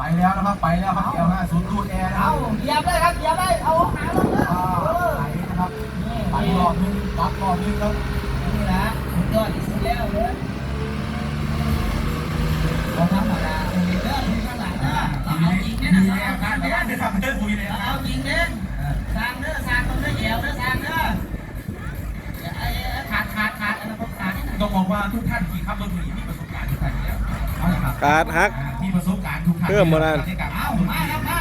ไปแล้วนะครับไปแล้วครับเกี่ยวห้าศูนย์ดูแอร์นะคเอารับเหยียบเลยครับเหยียบเลยเอาหาลงเลยอ่าไหลนะครับไหลรอบนึงตัดรอบนึงครับนี่นะสุดยอดที่สุดแล้วเลยของธรรมดาตรงนี้เด้อที่ข้างหลังนะเราเอาจริงเนี่ยนะมีเราแอเอาร์จการริงแต่เนี่ยว่าจะทำเรื่องคุยเลยเรานะเอาจริงเนี่ยสร้างเด้อสร้างตรงนี้เหี่ยวเด้อสร้างเด้อไอ้ขาดขาดขาดอะไรพวกขาดนี่นะต้องบอกว่าทุกท่านที่ขับรถหนีมีประสบการณ์ทุกท่านอยู่แล้วเอาละครับการฮัก เพิ่มมาแล้วในการเอาเอามาครับมา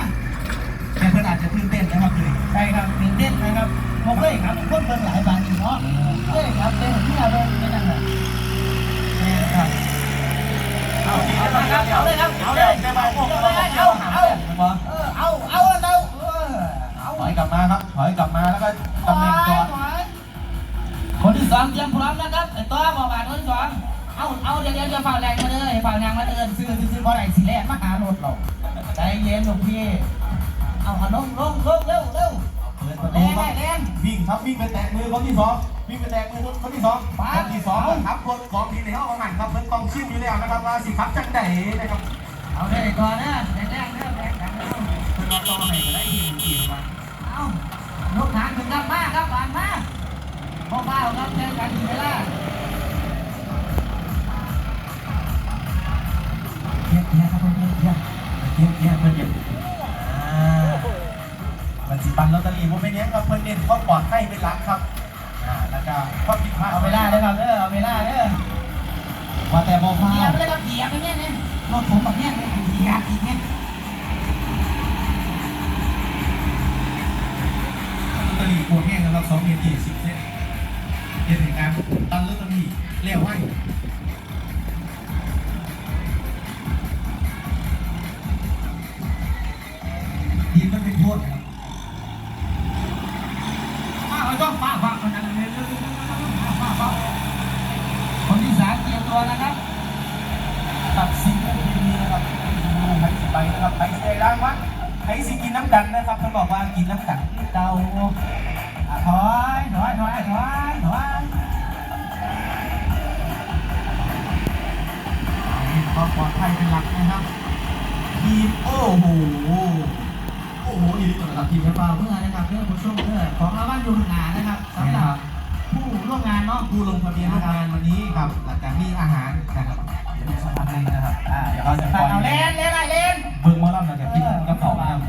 แต่เพื่อนอาจจะตื่นเต้นนะครับคือใช่ครับตื่นเต้นนะครับผมเคยครับคนเพิ่นหลายบานอยู่เนาะเคยครับเป็นที่เราเป็นเป็นนั่นแหละครับเอาเอามาครับเอาเลยครับเอาเลยจะมาพวกเราเอาเอาเองกันวะเอาเอาเอาเอาถอยกลับมาครับถอยกลับมาแล้วก็ตำแหน่งจอดคนที่สองเตรียมพร้อมนะครับไอ้ตัวบอกบาทคนที่สอง เอาเอาเดี๋ยวเดี๋ยวจะฝ่าแรงมาเลยฝ่าแรงมาเดินซื้อซื้อซื้อบ่ได้สิแรกมาหารถเราใจเย็นหลวงพี่ เอาขนมลงลงเร็วเร็วเปิดประแรตูงครับแรงวิ่งครับวิ่งไปแตะมือคนที่สองวิ่งไปแตะมือคนที่สองคนที่สองครับคนของทีในห้องของมันครับเพิ่นต้องชิมอยู่แล้วนะครับว่าสิครับจังไดนะครับเอาเลยก่อนนะแรงแรงแรงแรงแรงเพิ่นรอต่อให้ก็ได้ทีมทีมมาเอาลูกหางถึงดังมากครับผ่านมาพ่อบ้าครับแข่งกันถึงเวลา เตอรี่บ่แม่นหยังครับเพิ่นเน้นความปลอดภัยเป็นหลักครับอ่าแล้วก็ความผิดพลาดเอาเวลาเลยครับเด้อเอาเวลาเด้อว่าแต่บ่พลาเหยียบดเลยครับเหยียบไปเนี่ยเนี่ยรถผมแบบเนี้ยเหยียบอีกเนี่ย ตัวนะครับตัดสินกันดีๆนะครับดูใครสิไปนะครับใครสิได้รางวัลใครสิกินน้ำกันนะครับท่านบอกว่ากินน้ำกันเตาถอยถอยถอยถอยถอยความปลอดภัยเป็นหลักนะครับทีมโอ้โหโอ้โหอีกตัวนะครับทีมเดี๋ยวเปล่าเมื่อนะครับเรื่องผู้ชมเพื่อของรางวัลอยู่หนานะครับสำหรับ ผู้ร่วมงานเนาะผู้ลงทะเบียนร่วมงานวันนี้ครับหลังจากมีอาหารนะครับเดี๋ยวสักพักหนึงนะครับอ่าเดี๋ยวเราจะปล่อยเอาเล่นเล่นอะไรเล่นเบิ่งหมอลำเราจะกินกระเพราครับ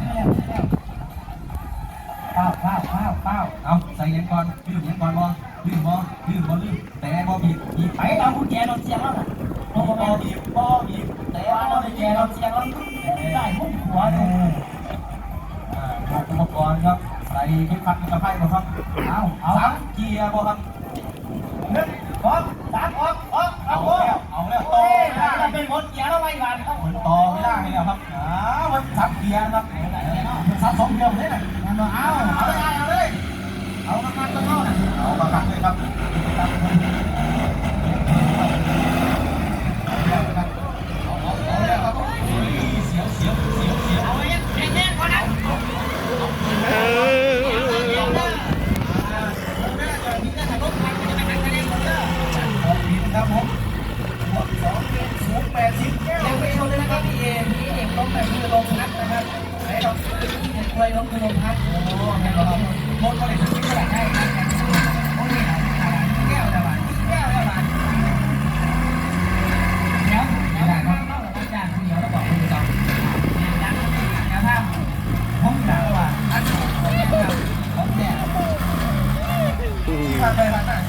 ข้าวข้าวข้าวข้าวเอาใส่เย็นก่อนลืมเย็นก่อนบ่ลืมบ่ลืมบ่ลืมแต่บ่บีบบีบไปเราคุณแจเราเสียงแล้วนะบ่บ่บีบบ่บีบแต่ว่าเราแจเราเสียงเราได้พุ่งหัวอ่าดู ครับใส่เข็มขัดนิรภัยบ่ครับเอาเอาสามเกียร์บ่ครับหนึ่งสองสามออกออกเอาเอาแล้วเอาแล้วต่โอ้อยเวลาเราเป็นคนเกียร์เราไว้วันครับเหมือนต่อเวลาให้แล้วครับอ้าวมันสามเกียร์นะครับมันสามสองเกียร์เลยนะเอาเอาเลยเอาเลยเอาน้ำมันต้นเท่าน่ะเอามาขัดเลยครับ เคยล้มมือลงพัดโอ้โหแม่เราหมดก็เลยทิ้งกระดาษให้ครับโอ้ยแก้วจะบาดแก้วจะบาดเดี๋ยวเดี๋ยวเข้าเข้ากับอาจารย์เดี๋ยวเราบอกคุณเราอย่างนั้นนะครับผมด่าว่าอันนี้ผมเนี่ยผมเนี่ยที่ผ่านไปผ่านมา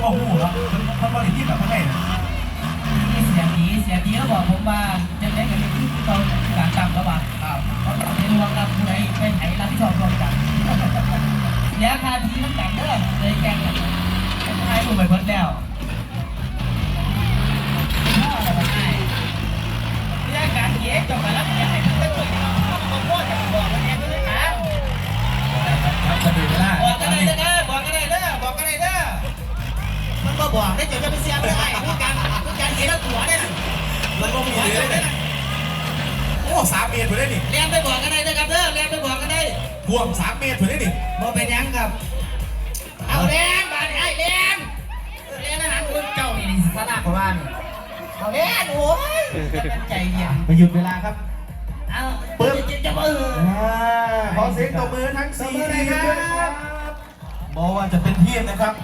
เข้าหูเนาะเพิ่นเพิ่นบ่ได้ยิแบบเข้างในเสียตีเสียตีก็บอกผมว่า ตรถูกได้นี่เรียนไปบอกกันได้นะครับเด้อเรียนไปบอกกันได้กวางสามเมตรถูกได้นี่บ่เป็นหยังครับ เอาเรียนบาดไอ้เรียนเรียนอาหารคุณเจ้านี่สลากของบ้านเอาเรียนโอ้ยใจเย็นไปหยุดเวลาครับ เอาเปิดจะเปิดอ่าขอเสียงตบมือทั้งสี่ทีมด้วยนะครับบอกว่าจะเป็นทีมนะครับ